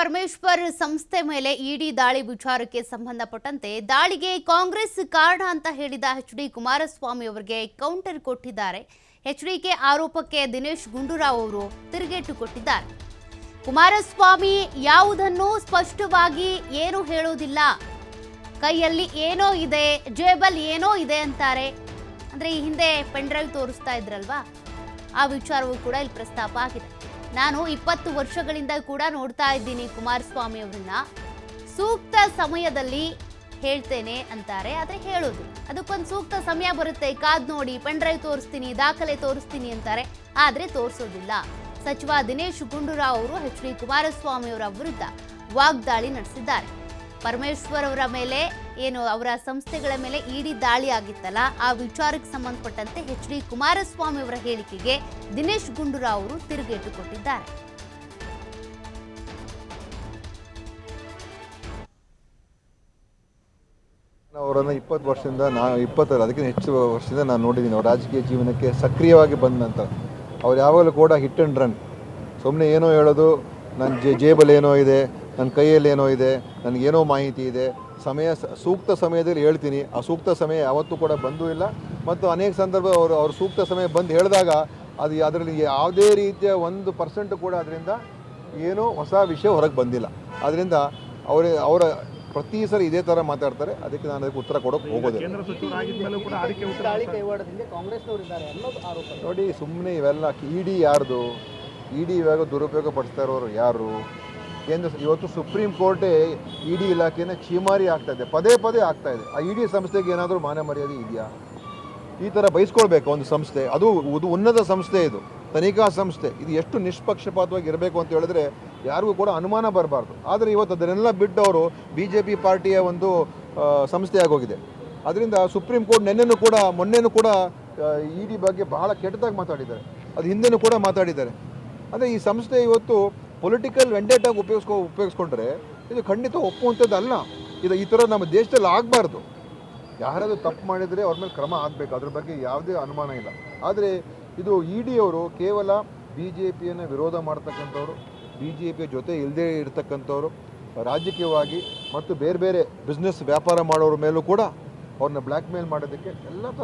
ಪರಮೇಶ್ವರ್ ಸಂಸ್ಥೆ ಮೇಲೆ ಇಡಿ ದಾಳಿ ವಿಚಾರಕ್ಕೆ ಸಂಬಂಧಪಟ್ಟಂತೆ ದಾಳಿಗೆ ಕಾಂಗ್ರೆಸ್ ಕಾರಣ ಅಂತ ಹೇಳಿದ ಎಚ್ ಡಿ ಕುಮಾರಸ್ವಾಮಿ ಅವರಿಗೆ ಕೌಂಟರ್ ಕೊಟ್ಟಿದ್ದಾರೆ. ಎಚ್ಡಿಕೆ ಆರೋಪಕ್ಕೆ ದಿನೇಶ್ ಗುಂಡೂರಾವ್ ಅವರು ತಿರುಗೇಟು ಕೊಟ್ಟಿದ್ದಾರೆ. ಕುಮಾರಸ್ವಾಮಿ ಯಾವುದನ್ನು ಸ್ಪಷ್ಟವಾಗಿ ಏನು ಹೇಳೋದಿಲ್ಲ. ಕೈಯಲ್ಲಿ ಏನೋ ಇದೆ ಜೇಬಲ್ ಏನೋ ಇದೆ ಅಂತಾರೆ. ಅಂದ್ರೆ ಈ ಹಿಂದೆ ಪೆಂಡ್ರೈವ್ ತೋರಿಸ್ತಾ ಇದ್ರಲ್ವಾ? ಆ ವಿಚಾರವೂ ಕೂಡ ಇಲ್ಲಿ ಪ್ರಸ್ತಾಪ ಆಗಿದೆ. ನಾನು ಇಪ್ಪತ್ತು ವರ್ಷಗಳಿಂದ ಕೂಡ ನೋಡ್ತಾ ಇದ್ದೀನಿ ಕುಮಾರಸ್ವಾಮಿ ಅವರನ್ನ. ಸೂಕ್ತ ಸಮಯದಲ್ಲಿ ಹೇಳ್ತೇನೆ ಅಂತಾರೆ, ಆದ್ರೆ ಹೇಳೋದು. ಅದಕ್ಕೊಂದು ಸೂಕ್ತ ಸಮಯ ಬರುತ್ತೆ. ಕಾದ್ ನೋಡಿ ಪೆನ್ಡ್ರೈವ್ ತೋರಿಸ್ತೀನಿ, ದಾಖಲೆ ತೋರಿಸ್ತೀನಿ ಅಂತಾರೆ. ಆದ್ರೆ ತೋರಿಸೋದಿಲ್ಲ. ಸಚಿವ ದಿನೇಶ್ ಗುಂಡೂರಾವ್ ಅವರು ಎಚ್ ಡಿ ಕುಮಾರಸ್ವಾಮಿ ಅವರ ವಿರುದ್ಧ ವಾಗ್ದಾಳಿ ನಡೆಸಿದ್ದಾರೆ. ಪರಮೇಶ್ವರ್ ಅವರ ಮೇಲೆ ಏನು ಅವರ ಸಂಸ್ಥೆಗಳ ಮೇಲೆ ಇಡಿ ದಾಳಿ ಆಗಿತ್ತಲ್ಲ, ಆ ವಿಚಾರಕ್ಕೆ ಸಂಬಂಧಪಟ್ಟಂತೆ ಎಚ್ ಡಿ ಕುಮಾರಸ್ವಾಮಿ ಅವರ ಹೇಳಿಕೆಗೆ ದಿನೇಶ್ ಗುಂಡೂರಾವ್ ಅವರು ತಿರುಗೇಟು ಕೊಟ್ಟಿದ್ದಾರೆ. ಅವರನ್ನು ಇಪ್ಪತ್ತು ವರ್ಷದಿಂದ ನಾ ಇಪ್ಪತ್ತರ ಅದಕ್ಕಿಂತ ಹೆಚ್ಚು ವರ್ಷದಿಂದ ನಾನು ನೋಡಿದ್ದೀನಿ. ಅವ್ರ ರಾಜಕೀಯ ಜೀವನಕ್ಕೆ ಸಕ್ರಿಯವಾಗಿ ಬಂದ ನಂತರ ಅವ್ರು ಯಾವಾಗಲೂ ಕೂಡ ಹಿಟ್ ಅಂಡ್ ರನ್ ಸುಮ್ಮನೆ ಏನೋ ಹೇಳೋದು ನನ್ನ ಜೇ, ಜೇಬಲ್ಲಿ ಏನೋ ಇದೆ ನನ್ನ ಕೈಯಲ್ಲಿ ಏನೋ ಇದೆ, ನನಗೇನೋ ಮಾಹಿತಿ ಇದೆ. ಸಮಯ ಸ- ಸೂಕ್ತ ಸಮಯದಲ್ಲಿ ಹೇಳ್ತೀನಿ. ಆ ಸೂಕ್ತ ಸಮಯ ಯಾವತ್ತೂ ಕೂಡ ಬಂದೂ ಇಲ್ಲ. ಮತ್ತು ಅನೇಕ ಸಂದರ್ಭ ಅವರು ಅವ್ರ ಸೂಕ್ತ ಸಮಯ ಬಂದು ಹೇಳಿದಾಗ ಅದು ಅದರಲ್ಲಿ ಯಾವುದೇ ರೀತಿಯ ಒಂದು ಪರ್ಸೆಂಟ್ ಕೂಡ ಅದರಿಂದ ಏನೂ ಹೊಸ ವಿಷಯ ಹೊರಗೆ ಬಂದಿಲ್ಲ. ಆದ್ದರಿಂದ ಅವರ ಅವರ ಪ್ರತಿ ಸಲ ಇದೇ ಥರ ಮಾತಾಡ್ತಾರೆ. ಅದಕ್ಕೆ ನಾನು ಅದಕ್ಕೆ ಉತ್ತರ ಕೊಡೋಕೆ ಹೋಗೋದಿಲ್ಲ. ಕೇಂದ್ರ ಸಚಿವರಾಗಿದ್ಮೇಲೂ ಕೂಡ ಅದಕ್ಕೆ ಉತ್ತರ ದಾಳಿ ಕೈವಾಡದಿಂದ ಕಾಂಗ್ರೆಸ್ನವರಿದ್ದಾರೆ ಅನ್ನೋದು ಆರೋಪ. ನೋಡಿ ಸುಮ್ಮನೆ ಇವೆಲ್ಲ ಇಡಿ ಯಾರ್ದು ಇಡಿ ಇವಾಗ ದುರುಪಯೋಗ ಪಡಿಸ್ತಾ ಇರೋರು ಯಾರು? ಕೇಂದ್ರ ಇವತ್ತು ಸುಪ್ರೀಂ ಕೋರ್ಟೇ ಇಡಿ ಇಲಾಖೆಯನ್ನು ಛೀಮಾರಿ ಆಗ್ತಾ ಇದೆ. ಪದೇ ಪದೇ ಆಗ್ತಾ ಇದೆ. ಆ ಇಡಿ ಸಂಸ್ಥೆಗೆ ಏನಾದರೂ ಮಾನ ಮರ್ಯಾದೆ ಇದೆಯಾ? ಈ ಥರ ಬಯಸ್ಕೊಳ್ಬೇಕು ಒಂದು ಸಂಸ್ಥೆ. ಅದು ಇದು ಉನ್ನತ ಸಂಸ್ಥೆ ಇದು. ತನಿಖಾ ಸಂಸ್ಥೆ. ಇದು ಎಷ್ಟು ನಿಷ್ಪಕ್ಷಪಾತವಾಗಿ ಇರಬೇಕು ಅಂತ ಹೇಳಿದ್ರೆ ಯಾರಿಗೂ ಕೂಡ ಅನುಮಾನ ಬರಬಾರ್ದು. ಆದರೆ ಇವತ್ತು ಅದನ್ನೆಲ್ಲ ಬಿಟ್ಟು ಅವರು ಬಿ ಜೆ ಪಿ ಪಾರ್ಟಿಯ ಒಂದು ಸಂಸ್ಥೆ ಆಗೋಗಿದೆ. ಅದರಿಂದ ಸುಪ್ರೀಂ ಕೋರ್ಟ್ ನಿನ್ನೆನೂ ಕೂಡ, ಮೊನ್ನೆನೂ ಕೂಡ ಇ ಡಿ ಬಗ್ಗೆ ಬಹಳ ಕೆಟ್ಟದಾಗಿ ಮಾತಾಡಿದ್ದಾರೆ. ಅದು ಹಿಂದೆನೂ ಕೂಡ ಮಾತಾಡಿದ್ದಾರೆ. ಅಂದರೆ ಈ ಸಂಸ್ಥೆ ಇವತ್ತು ಪೊಲಿಟಿಕಲ್ ವೆಂಡೇಟಾಗಿ ಉಪಯೋಗಿಸ್ಕೊ, ಉಪಯೋಗಿಸ್ಕೊಂಡ್ರೆ ಇದು ಖಂಡಿತ ಒಪ್ಪುವಂಥದ್ದು ಅಲ್ಲ ಇದು ಈ ಥರ ನಮ್ಮ ದೇಶದಲ್ಲಿ ಆಗಬಾರ್ದು. ಯಾರಾದರೂ ತಪ್ಪು ಮಾಡಿದರೆ ಅವ್ರ ಮೇಲೆ ಕ್ರಮ ಆಗಬೇಕು ಅದ್ರ ಬಗ್ಗೆ ಯಾವುದೇ ಅನುಮಾನ ಇಲ್ಲ. ಆದರೆ ಇದು ಇ ಡಿ ಅವರು ಕೇವಲ ಬಿ ಜೆ ಪಿಯನ್ನು ವಿರೋಧ ಮಾಡ್ತಕ್ಕಂಥವ್ರು, ಬಿ ಜೆ ಪಿಯ ಜೊತೆ ಇಲ್ಲದೇ ಇರತಕ್ಕಂಥವ್ರು, ರಾಜಕೀಯವಾಗಿ ಮತ್ತು ಬೇರೆ ಬೇರೆ ಬಿಸ್ನೆಸ್ ವ್ಯಾಪಾರ ಮಾಡೋರ ಮೇಲೂ ಕೂಡ ಅವ್ರನ್ನ ಬ್ಲ್ಯಾಕ್ ಮೇಲ್ ಮಾಡೋದಕ್ಕೆ ಎಲ್ಲ ಥರ